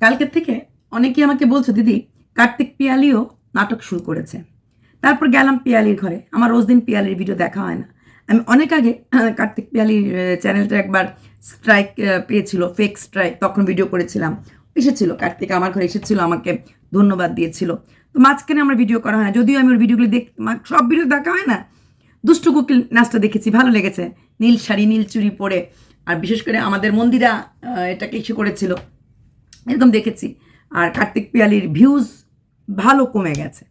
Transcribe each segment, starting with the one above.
কালকের থেকে অনেকেই আমাকে বলছে, দিদি, কার্তিক পিয়ালিও নাটক শুরু করেছে। তারপর গেলাম পিয়ালির ঘরে। আমার রোজ দিন পিয়ালির ভিডিও দেখা হয় না। আমি অনেক আগে কার্তিক পিয়ালির চ্যানেলটা একবার স্ট্রাইক পেয়েছিল ফেক স্ট্রাইক তখন ভিডিও করেছিলাম। এসেছিল, কার্তিক আমার ঘরে এসেছিল, আমাকে ধন্যবাদ দিয়েছিল। তো মাঝখানে আমার ভিডিও করা হয় না। যদিও আমি ওর ভিডিওগুলি দেখ সব ভিডিও দেখা হয় না। দুষ্টু কোকিল নাচটা দেখেছি, ভালো লেগেছে। নীল শাড়ি, নীল চুড়ি পরে। আর বিশেষ করে আমাদের মন্দিরা এটাকে ইস্যু করেছিল। এরকম দেখেছি। আর কার্তিক পিয়ালির ভিউজ ভালো কমে গেছে।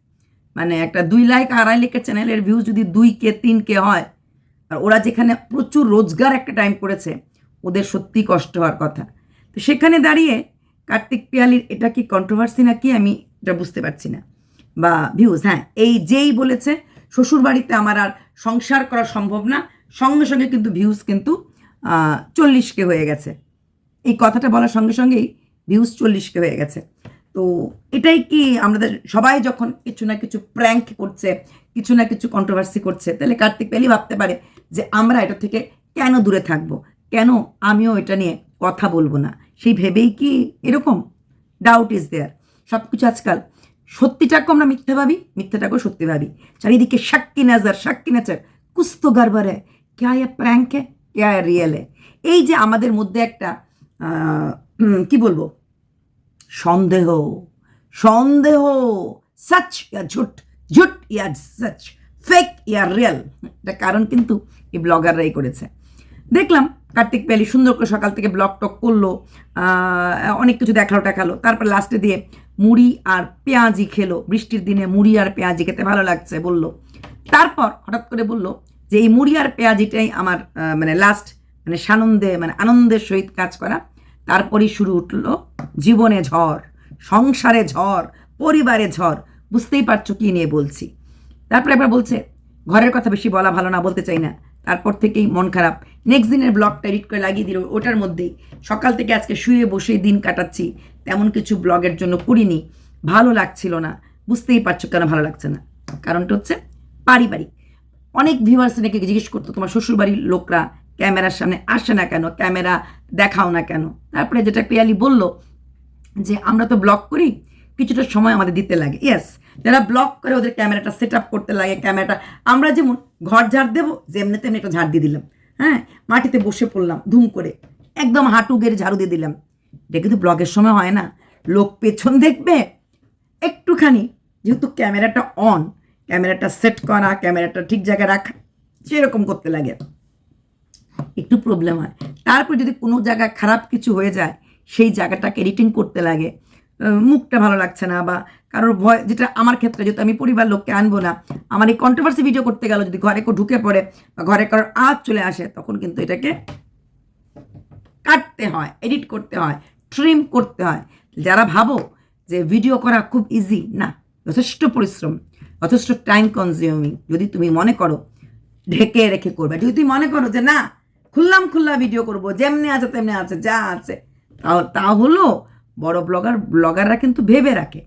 মানে একটা দুই লাইক আড়াই লাইকের চ্যানেলের ভিউজ যদি দুই কে, তিন কে হয়, আর ওরা যেখানে প্রচুর রোজগার একটা টাইম করেছে, ওদের সত্যি কষ্ট হওয়ার কথা। তো সেখানে দাঁড়িয়ে কার্তিক পিয়ালির এটা কি কন্ট্রোভার্সি নাকি আমি এটা বুঝতে পারছি না। বা ভিউজ হ্যাঁ এই যেই বলেছে, শ্বশুর বাড়িতে আমার আর সংসার করা সম্ভব না। সঙ্গে সঙ্গে কিন্তু ভিউজ কিন্তু চল্লিশকে হয়ে গেছে। এই কথাটা বলার সঙ্গে সঙ্গেই ভিউজ চল্লিশকে হয়ে গেছে। তো এটাই কি আমাদের সবাই যখন কিছু না কিছু প্র্যাঙ্ক করছে, কিছু না কিছু কন্ট্রোভার্সি করছে, তাহলে কার্তিক পেলি ভাবতে পারে যে আমরা এটা থেকে কেন দূরে থাকব? কেন আমিও এটা নিয়ে কথা বলব না? সেই ভেবেই কি এরকম? ডাউট ইজ দেয়ার সব কিছু আজকাল সত্যিটাকেও আমরা মিথ্যে ভাবি, মিথ্যাটাকেও সত্যি ভাবি। চারিদিকে সাক্ষী নাজার, সাক্ষী নাচার কুস্তো গড়বড়। হ্যায় ক্যা ইয়ে প্র্যাঙ্ক হ্যায় ক্যা রিয়েল এই যে আমাদের মধ্যে একটা কি বলব? সন্দেহ সন্দেহ সচ ইয়া ঝুট ঝুট ইয়া সচ ফেক ইয়া রিয়েল এটা কারণ কিন্তু এই ব্লগাররাই করেছে। দেখলাম কার্তিক প্যালি সুন্দর করে সকাল থেকে ব্লগ টক করল অনেক কিছু দেখাল, টাকালো। তারপর লাস্টে দিয়ে মুড়ি আর পেঁয়াজি খেলো। বৃষ্টির দিনে মুড়ি আর পেঁয়াজি খেতে ভালো লাগছে, বলল। তারপর হঠাৎ করে বলল যে, এই মুড়ি আর পেঁয়াজিটাই আমার মানে লাস্ট মানে সানন্দে মানে আনন্দের সহিত কাজ করা তারপরই শুরু উঠল জীবনে ঝড়, সংসারে ঝড়, পরিবারে ঝড়। বুঝতেই পারছ কি নিয়ে বলছি। তারপরে একবার বলছে, ঘরের কথা বেশি বলা ভালো না, বলতে চাই না। তারপর থেকেই মন খারাপ। নেক্সট দিনের ব্লগটা এডিট করে লাগিয়ে দিল ওটার মধ্যেই। সকাল থেকে আজকে শুয়ে বসে দিন কাটাচ্ছি। তেমন কিছু ব্লগের জন্য করিনি। ভালো লাগছিল না। বুঝতেই পারছ কেন ভালো লাগছে না? কারণটা হচ্ছে পারিবারিক। অনেক ভিউয়ার্স নাকি জিজ্ঞেস করতো, তোমার শ্বশুরবাড়ির লোকরা ক্যামেরার সামনে আসে না কেন? ক্যামেরা দেখাও না কেন? তারপরে যেটা পিয়ালি বলল, যে আমরা তো ব্লগ করি, কিছুটা সময় আমাদের দিতে লাগে। ইয়েস যারা ব্লগ করে ওদের ক্যামেরাটা সেট আপ করতে লাগে, ক্যামেরাটা আমরা যেমন ঘর ঝাড় দেবো, যেমনি তেমনি একটা ঝাড় দিয়ে দিলাম। হ্যাঁ মাটিতে বসে পড়লাম, ধুম করে, একদম হাঁটু গেড়ে ঝাড়ু দিয়ে দিলাম। এটা কিন্তু ব্লগের সময় হয় না। লোক পেছন দেখবে, একটুখানি, যেহেতু ক্যামেরাটা অন ক্যামেরাটা সেট করা, ক্যামেরাটা ঠিক জায়গায় রাখা, সেরকম করতে লাগে। একটু প্রবলেম হয়। তারপর যদি কোনো জায়গায় খারাপ কিছু হয়ে যায়, সেই জায়গাটাকে এডিটিং করতে লাগে। মুখটা ভালো লাগছে না বা কারোর ভয় যেটা আমার ক্ষেত্রে, যেহেতু আমি পরিবার লোককে আনব না, আমার এই কন্ট্রোভার্সি ভিডিও করতে গেল, যদি ঘরে কেউ ঢুকে পড়ে বা ঘরে কারোর আজ চলে আসে, তখন কিন্তু এটাকে কাটতে হয় এডিট করতে হয় ট্রিম করতে হয়। যারা ভাবো যে ভিডিও করা খুব ইজি না, যথেষ্ট পরিশ্রম, যথেষ্ট টাইম কনজিউমিং যদি তুমি মনে করো, ঢেকে রেখে করবে। যদি তুমি মনে করো যে না খুললাম খুল্লা ভিডিও করব। যেমনি আছে, তেমনি আছে, যা আছে। তাও তা হলো বড় ব্লগার ব্লগাররা কিন্তু ভেবে রাখে।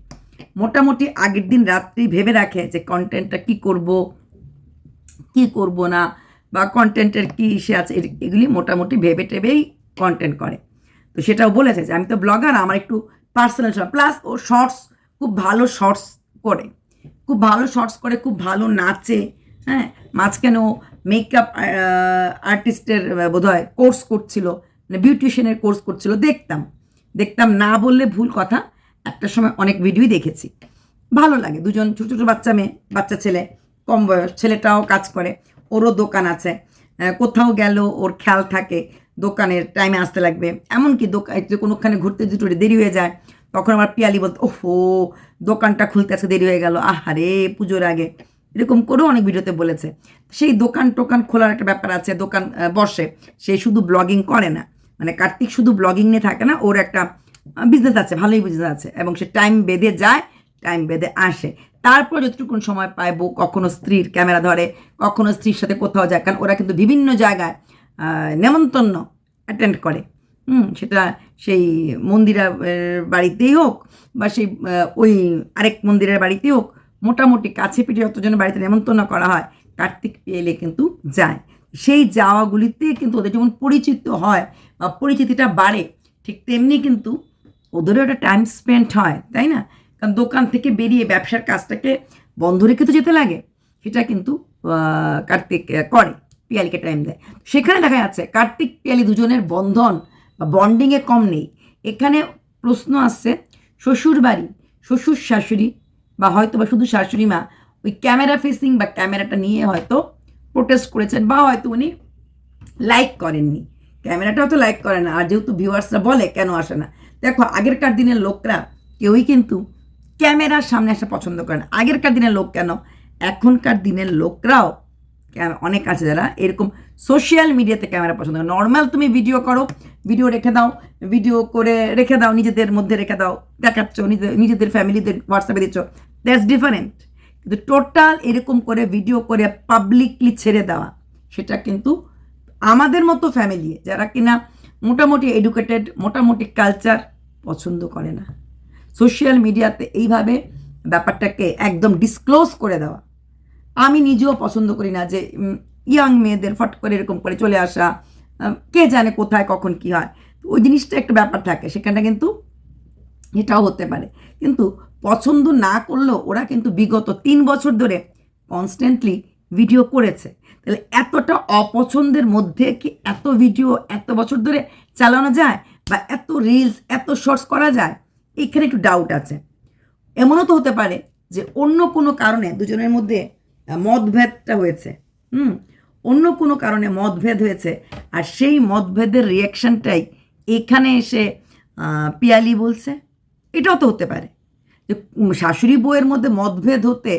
মোটামুটি আগের দিন রাত্রি ভেবে রাখে যে কন্টেন্টটা কি করব কি করব না, বা কন্টেন্টের কি ইসে আছে এগুলি মোটামুটি ভেবে টেবেই কন্টেন্ট করে। তো সেটাও বলেছে যে, আমি তো ব্লগার আমার একটু পার্সোনাল প্লাস ও শর্টস খুব ভালো শর্টস করে। খুব ভালো শর্টস করে, খুব ভালো নাচে হ্যাঁ? মাঝখানে ও মেকআপ আর্টিস্টের বোধ হয় কোর্স করছিল মানে বিউটিশিয়ানের কোর্স করছিল, দেখতাম। দেখতাম না বললে ভুল কথা একটা সময় অনেক ভিডিওই দেখেছি। ভালো লাগে, দুজন ছোটো ছোটো বাচ্চা মেয়ে, বাচ্চা ছেলে, কম বয়স, ছেলেটাও কাজ করে, ওরও দোকান আছে কোথাও গেল, ওর খেয়াল থাকে, দোকানের টাইমে আসতে লাগবে। এমনকি দোকান কোনোখানে ঘুরতে ওর দেরি হয়ে যায়, তখন আমার পিয়ালি বলতো, ওহো, দোকানটা খুলতে আজকে দেরি হয়ে গেল, আহারে, পুজোর আগে। এরকম করেও অনেক ভিডিওতে বলেছে। সেই দোকান টোকান খোলার একটা ব্যাপার আছে, দোকান বসে। সে শুধু ব্লগিং করে না। মানে কার্তিক শুধু ব্লগিং নিয়ে থাকে না, ওর একটা বিজনেস আছে, ভালোই বিজনেস আছে। এবং সে টাইম বেঁধে যায় টাইম বেঁধে আসে। তারপর যতটুকুন সময় পায় বউ কখনো স্ত্রীর ক্যামেরা ধরে, কখনো স্ত্রীর সাথে কোথাও যায়। কারণ ওরা কিন্তু বিভিন্ন জায়গায় নেমন্তন্ন অ্যাটেন্ড করে। হুম, সেটা সেই মন্দিরা বাড়িতেই হোক বা সেই ওই আরেক মন্দিরের বাড়িতেই হোক মোটামুটি কাছে পিঠে যতজনের বাড়িতে নেমন্তন্ন করা হয়। কার্তিক এলে কিন্তু যায়। সেই যাওয়াগুলিতে কিন্তু ওদের যেমন পরিচিত হয় বা পরিচিতিটা বাড়ে, ঠিক তেমনি কিন্তু ওদেরও একটা টাইম স্পেন্ড হয়, তাই না? কারণ দোকান থেকে বেরিয়ে ব্যবসার কাজটাকে বন্ধ রেখে তো যেতে লাগে। সেটা কিন্তু কার্তিক করে, পিয়ালিকে টাইম দেয়। সেখানে দেখা যাচ্ছে কার্তিক, পিয়ালি দুজনের বন্ধন বা বন্ডিংয়ে কম নেই। এখানে প্রশ্ন আসছে শ্বশুর বাড়ি শ্বশুর শাশুড়ি বা হয়তো বা শুধু শাশুড়ি মা, ওই ক্যামেরা ফেসিং বা ক্যামেরাটা নিয়ে হয়তো প্রোটেস্ট করেছেন বা হয়তো উনি লাইক করেননি। ক্যামেরাটাও তো লাইক করে না, আর যেহেতু ভিউয়ার্সরা বলে, কেন আসে না? দেখো, আগেরকার দিনের লোকরা কেউই কিন্তু ক্যামেরার সামনে আসা পছন্দ করে না। আগেরকার দিনের লোক কেন? এখনকার দিনের লোকরাও অনেক আছে যারা। এরকম সোশ্যাল মিডিয়াতে ক্যামেরা পছন্দ করে। নর্মাল তুমি ভিডিও করো ভিডিও রেখে দাও ভিডিও করে রেখে দাও, নিজেদের মধ্যে রেখে দাও, দেখাচ্ছ নিজেদের নিজেদের ফ্যামিলিদের হোয়াটসঅ্যাপে দিচ্ছ। দ্যাটস ডিফারেন্ট কিন্তু টোটাল এরকম করে ভিডিও করে পাবলিকলি ছেড়ে দেওয়া, সেটা কিন্তু আমাদের মতো ফ্যামিলি যারা কিনা মোটামুটি এডুকেটেড মোটামুটি কালচার পছন্দ করে না। সোশ্যাল মিডিয়াতে এইভাবে ব্যাপারটাকে একদম ডিসক্লোজ করে দেওয়া। আমি নিজেও পছন্দ করি না যে ইয়াং মেয়েদের ফট করে এরকম করে চলে আসা কে জানে কোথায়, কখন কি হয়। ওই জিনিসটা একটা ব্যাপার থাকে, সেখানটা কিন্তু এটাও হতে পারে। কিন্তু পছন্দ না করলেও ওরা কিন্তু বিগত তিন বছর ধরে কনস্ট্যান্টলি ভিডিও করেছে। তাহলে এতটা অপছন্দের মধ্যে কি এত ভিডিও এত বছর ধরে চালানো যায় বা এত রিলস এত শর্টস করা যায়? এখানে একটু ডাউট আছে। এমনও তো হতে পারে যে অন্য কোনো কারণে দুজনের মধ্যে মতভেদটা হয়েছে। হুম? অন্য কোনো কারণে মতভেদ হয়েছে, আর সেই মতভেদের রিয়াকশানটাই এখানে এসে পিয়ালি বলছে। এটাও তো হতে পারে। যে শাশুড়ি বউয়ের মধ্যে মতভেদ হতে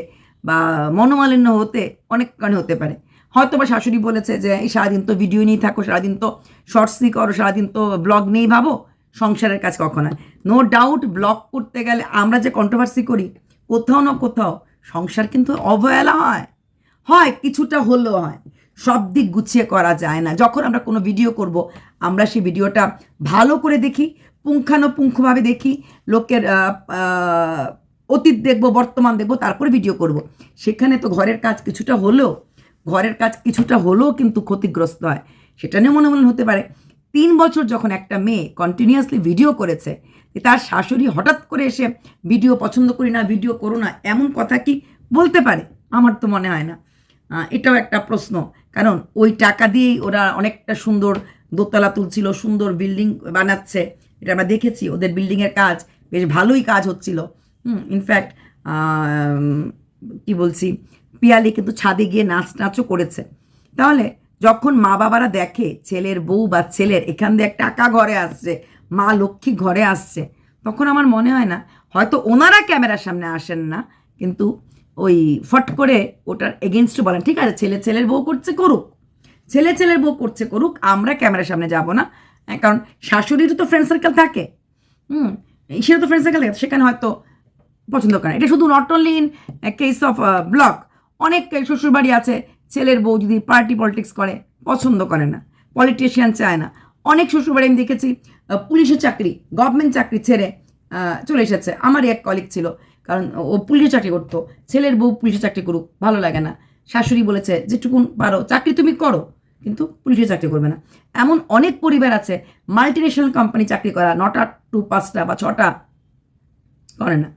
বা মনোমালিন্য হতে অনেক কারণে হতে পারে। হয়তো বা শাশুড়ি বলেছে যে, এই সারাদিন তো ভিডিও নিয়েই থাকো, সারাদিন তো শর্টসই করো, সারাদিন তো ব্লগ নেই ভাবো। সংসারের কাজ কখন হয় নো ডাউট ব্লগ করতে গেলে আমরা যে কন্ট্রোভার্সি করি, কোথাও না কোথাও সংসার কিন্তু অবহেলা হয়। হয়, কিছুটা হলেও হয়। সব দিক গুছিয়ে করা যায় না। যখন আমরা কোনো ভিডিও করব, আমরা সেই ভিডিওটা ভালো করে দেখি, পুঙ্খানুপুঙ্খভাবে দেখি, লোকের অতীত দেখব, বর্তমান দেখব, তারপরে ভিডিও করব। সেখানে তো ঘরের কাজ কিছুটা হলেও, ঘরের কাজ কিছুটা হলেও কিন্তু ক্ষতিগ্রস্ত হয়। সেটা নিয়ে মনে মনে হতে পারে। তিন বছর যখন একটা মেয়ে কন্টিনিউয়াসলি ভিডিও করেছে তার শাশুড়ি হঠাৎ করে এসে ভিডিও পছন্দ করি না, ভিডিও করো না, এমন কথা কি বলতে পারে? আমার তো মনে হয় না। এটাও একটা প্রশ্ন। কারণ ওই টাকা দিয়েই ওরা অনেকটা সুন্দর দোতলা তুলছিল, সুন্দর বিল্ডিং বানাচ্ছে। এটা আমরা দেখেছি, ওদের বিল্ডিংয়ের কাজ বেশ ভালোই কাজ হচ্ছিল। হুম ইনফ্যাক্ট কি বলছি, পিয়ালি কিন্তু ছাদে গিয়ে নাচ নাচও করেছে। তাহলে যখন মা বাবারা দেখে ছেলের বউ বা ছেলের, এখান দিয়ে টাকা ঘরে আসছে মা লক্ষ্মী ঘরে আসছে। তখন আমার মনে হয় না হয়তো ওনারা ক্যামেরার সামনে আসেন না কিন্তু ওই ফট করে ওটার এগেনস্ট বলেন ঠিক আছে ছেলে ছেলের বউ করছে করুক। ছেলে ছেলের বউ করছে করুক আমরা ক্যামেরার সামনে যাব না। হ্যাঁ, কারণ শাশুড়িরও তো ফ্রেন্ড সার্কেল থাকে। হুম সেটা তো ফ্রেন্ড সার্কেল থাকে সেখানে হয়তো পছন্দ করে। এটা শুধু not only in case of block অনেক শ্বশুরবাড়ি আছে ছেলের বউ যদি পার্টি পলিটিক্স করে পছন্দ করে না পলিটিশিয়ান চায় না। অনেক শ্বশুরবাড়ি আমি দেখেছি পুলিশের চাকরি গভর্নমেন্ট চাকরি ছেড়ে চলে এসেছে। আমারই এক কলিগ ছিল, কারণ ও পুলিশের চাকরি করতো। ছেলের বউ পুলিশের চাকরি করুক, ভালো লাগে না। শাশুড়ি বলেছে, যেটুকুন পারো, চাকরি তুমি করো। কিন্তু পুলিশের চাকরি করবে না। এমন অনেক পরিবার আছে মাল্টি ন্যাশনাল কোম্পানি চাকরি করা, নটা টু পাঁচটা বা ছটা করে না।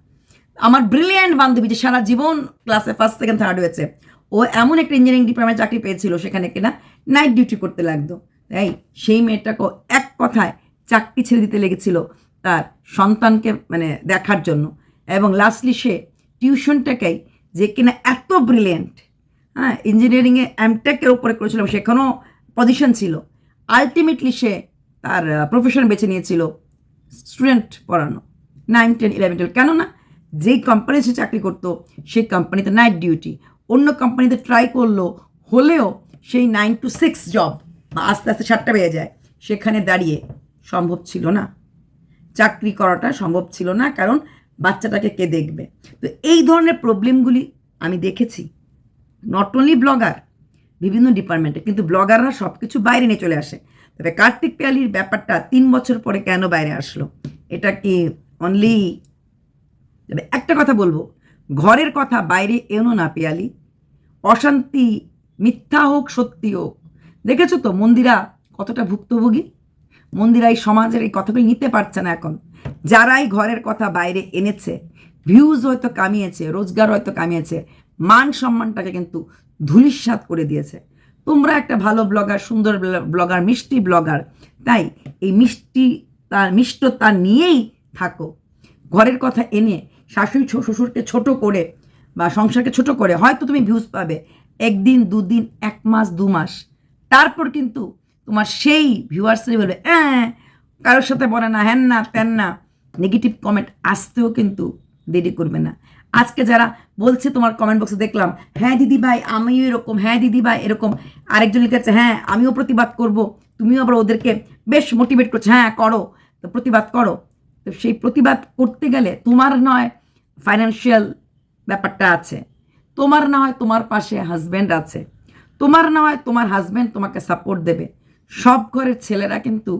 আমার ব্রিলিয়ান্ট বান্ধবী যে সারা জীবন ক্লাসে ফার্স্ট সেকেন্ড থার্ড হয়েছে, ও এমন একটা ইঞ্জিনিয়ারিং ডিপার্টমেন্ট চাকরি পেয়েছিল সেখানে কিনা নাইট ডিউটি করতে লাগতো। তাই সেই মেয়েটাকে এক কথায় চাকরি ছেড়ে দিতে লেগেছিল তার সন্তানকে মানে দেখার জন্য। এবং লাস্টলি সে টিউশনটাকেই যে কিনা এত ব্রিলিয়েন্ট হ্যাঁ ইঞ্জিনিয়ারিংয়ে এমটেকের উপরে করেছিল, সেখানেও পজিশন ছিল। আলটিমেটলি সে তার প্রফেশন বেছে নিয়েছিল স্টুডেন্ট পড়ানো নাইন টেন ইলেভেন টুয়েলভ কেননা যেই কোম্পানি সে চাকরি করতো, সেই কোম্পানিতে নাইট ডিউটি অন্য কোম্পানিতে ট্রাই করল, হলেও সেই নাইন টু সিক্স জব আস্তে আস্তে সাতটা বেজে যায়। সেখানে দাঁড়িয়ে সম্ভব ছিল না। চাকরি করাটা সম্ভব ছিল না, কারণ বাচ্চাটাকে কে দেখবে? তো এই ধরনের প্রবলেমগুলি আমি দেখেছি। নট অনলি ব্লগার বিভিন্ন ডিপার্টমেন্টে কিন্তু ব্লগাররা সব কিছু বাইরে নিয়ে চলে আসে। তবে কার্তিক পিয়ালির ব্যাপারটা তিন বছর পরে কেন বাইরে আসলো? এটা কি অনলি তবে একটা কথা বলব। ঘরের কথা বাইরে এনো না পিয়ালি। অশান্তি মিথ্যা হোক, সত্যি হোক দেখেছ তো মন্দিরা কতটা ভুক্তভোগী? মন্দিরা এই সমাজের এই কথাগুলি নিতে পারছে না এখন। যারাই ঘরের কথা বাইরে এনেছে ভিউজ হয়তো কামিয়েছে, রোজগার হয়তো কামিয়েছে, মান সম্মানটাকে কিন্তু ধুলিস্বাদ করে দিয়েছে। তোমরা একটা ভালো ব্লগার সুন্দর ব্লগার মিষ্টি ব্লগার তাই এই মিষ্টি তার মিষ্টতা নিয়েই থাকো। ঘরের কথা এনে শাশুড়ি শ্বশুরকে ছোট করে বা সংসারকে ছোট করে হয়তো তুমি ভিউজ পাবে। একদিন, দুদিন, এক মাস, দু মাস। তারপর কিন্তু তোমার সেই ভিউয়ার্সরাই বলবে হ্যাঁ কারোর সাথে বলে না হ্যান না ত্যান না। নেগেটিভ কমেন্ট আসতেও কিন্তু দেরি করবে না। আজকে যারা বলছে তোমার কমেন্ট বক্সে দেখলাম হ্যাঁ দিদি ভাই, আমিও এরকম হ্যাঁ দিদি ভাই, এরকম। আরেকজন লিখেছে হ্যাঁ আমিও প্রতিবাদ করব, তুমিও আবার ওদেরকে বেশ মোটিভেট করছ হ্যাঁ করো। তো প্রতিবাদ করো। তো সেই প্রতিবাদ করতে গেলে তোমার নয় ফাইন্যান্সিয়াল ব্যাপারটা আছে। তোমার না হয় তোমার পাশে হাজব্যান্ড আছে। তোমার না হয় তোমার হাজব্যান্ড তোমাকে সাপোর্ট দেবে। সব ঘরের ছেলেরা কিন্তু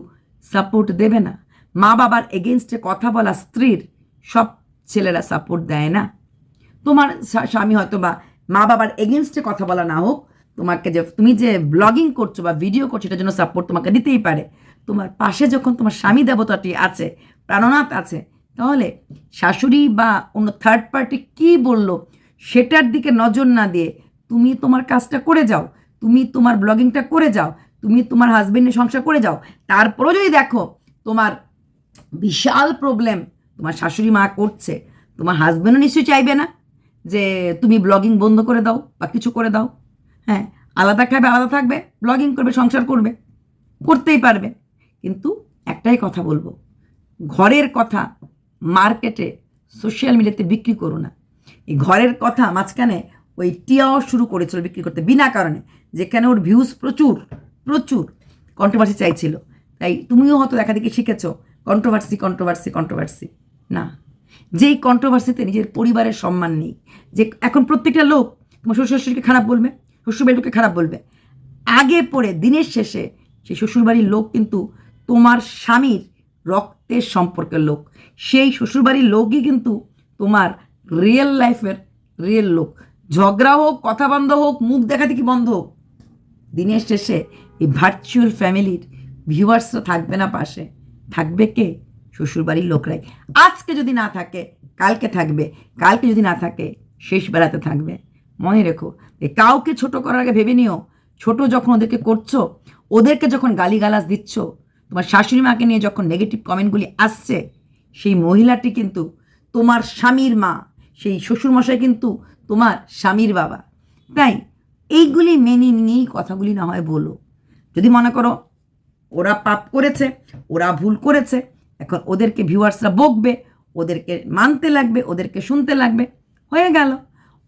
সাপোর্ট দেবে না। মা বাবার এগেনস্টে কথা বলা স্ত্রীর, সব ছেলেরা সাপোর্ট দেয় না। তোমার স্বামী হয়তো বা মা বাবার এগেনস্টে কথা বলা না হোক, তোমাকে যে, তুমি যে ব্লগিং করছ বা ভিডিও করছ এটার জন্য সাপোর্ট তোমাকে দিতেই পারে। তোমার পাশে যখন তোমার স্বামী দেবতাটি আছে, প্রাণনাথ আছে, তাহলে শাশুড়ি বা অন্য থার্ড পার্টি কি বলল, সেটার দিকে নজর না দিয়ে তুমি তোমার কাজটা করে যাও, তুমি তোমার ব্লগিংটা করে যাও, তুমি তোমার হাজবেন্ডের সংসার করে যাও। তারপরেও যদি দেখো তোমার বিশাল প্রবলেম তোমার শাশুড়ি মা করছে, তোমার হাজব্যান্ডও নিশ্চয়ই চাইবে না যে তুমি ব্লগিং বন্ধ করে দাও বা কিছু করে দাও। হ্যাঁ আলাদা খাবে, আলাদা থাকবে ব্লগিং করবে, সংসার করবে, করতেই পারবে। কিন্তু একটাই কথা বলব, ঘরের কথা মার্কেটে সোশ্যাল মিডিয়াতে বিক্রি করো না। এই ঘরের কথা মাঝখানে ওই টিয়াও শুরু করেছিল বিক্রি করতে বিনা কারণে যেখানে ওর ভিউজ প্রচুর প্রচুর কন্ট্রোভার্সি চাইছিল। তাই তুমিও হয়তো দেখা দেখি শিখেছো কন্ট্রোভার্সি কন্ট্রোভার্সি কন্ট্রোভার্সি না, যেই কন্ট্রোভার্সিতে নিজের পরিবারের সম্মান নেই, যে এখন প্রত্যেকটা লোক তোমার শ্বশুর শাশুড়িকে খারাপ বলবে শ্বশুরবাড়িকে খারাপ বলবে। আগে পরে, দিনের শেষে সেই শ্বশুরবাড়ির লোক কিন্তু তোমার স্বামীর রক্তের সম্পর্কের লোক। সেই শ্বশুরবাড়ির লোকই কিন্তু তোমার রিয়েল লাইফের রিয়েল লোক। ঝগড়া হোক কথা বন্ধ হোক, মুখ দেখা দেখি বন্ধ হোক? দিনের শেষে এই ভার্চুয়াল ফ্যামিলির ভিউয়ার্সরা থাকবে না পাশে। থাকবে কে? শ্বশুরবাড়ির লোকরাই। আজকে যদি না থাকে, কালকে থাকবে। কালকে যদি না থাকে, শেষ বেড়াতে থাকবে। মনে রেখো কাউকে ছোট করার আগে ভেবে নিও। ছোট যখন ওদেরকে করছ, ওদেরকে যখন গালিগালাজ দিচ্ছ, তোমার শাশুড়ি মাকে নিয়ে যখন নেগেটিভ কমেন্টগুলি আসছে, সেই মহিলাটি কিন্তু তোমার স্বামীর মা, সেই শ্বশুরমশাই কিন্তু তোমার স্বামীর বাবা। তাই এইগুলি মেনে নিয়েই কথাগুলি না হয় বলো। যদি মনে করো ওরা পাপ করেছে, ওরা ভুল করেছে, এখন ওদেরকে ভিউয়ার্সরা বকবে, ওদেরকে মানতে লাগবে, ওদেরকে শুনতে লাগবে, হয়ে গেল।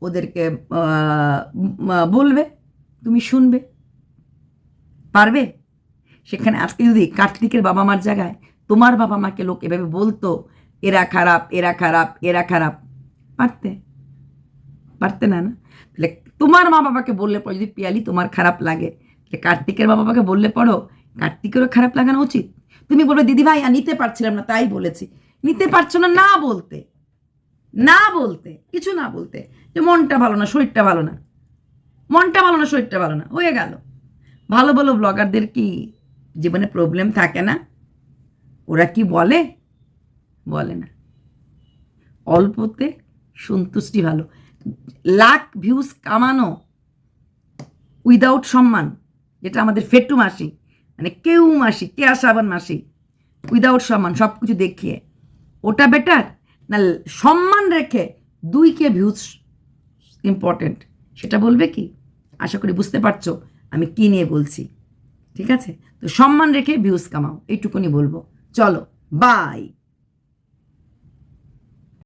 ওদেরকে বলবে, তুমি শুনবে। পারবে? সেখানে আজকে যদি কার্তিকের বাবা মার জায়গায় তোমার বাবা মাকে লোক এভাবে বলতো, এরা খারাপ এরা খারাপ এরা খারাপ, পারতে? পারতে না না। তাহলে তোমার মা বাবাকে বললে পরে যদি পিয়ালি তোমার খারাপ লাগে, তাহলে কার্তিকের মা বাবাকে বললে পড়ো, কার্তিকেরও খারাপ লাগানো উচিত। তুমি বলবে দিদি ভাই আর নিতে পারছিলাম না, তাই বলেছি। নিতে পারছ না না বলতে। না বলতে, কিছু না বলতে। যে মনটা ভালো না, শরীরটা ভালো না। মনটা ভালো না, শরীরটা ভালো না, হয়ে গেল। ভালো ভালো ব্লগারদের কি জীবনে প্রবলেম থাকে না? ওরা কি বলে? বলে না। অল্পতে সন্তুষ্টি ভালো। লাখ ভিউজ কামানো উইদাউট সম্মান, যেটা আমাদের ফেটু মাসি মানে কেউ মাসি, কে আসাবান মাসি উইদাউট সম্মান সব কিছু দেখিয়ে। ওটা বেটার না সম্মান রেখে দুই কে ভিউজ ইম্পর্টেন্ট সেটা বলবে কি? আশা করি বুঝতে পারছ আমি কি নিয়ে বলছি, ঠিক আছে? তো সম্মান রেখে ভিউজ কামাও, এইটুকুনি বলব। চলো বাই